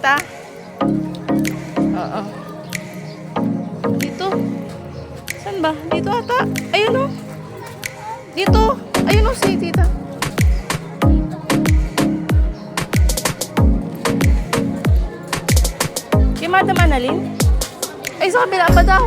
tita? Oo. Dito. Saan ba? Dito ata. Ayun o. Dito. Ayun o si tita. Kay Madam Annalyn? Ay, sa kabila pa daw.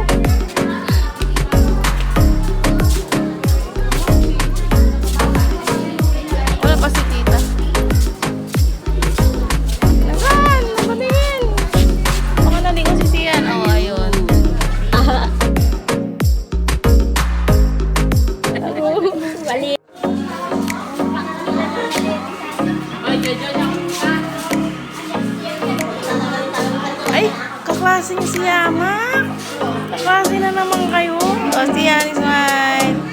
Ay, kaklase niya si Yama. Kaklase na naman kayo. O, si Yan, smile. Tingin, si Yan.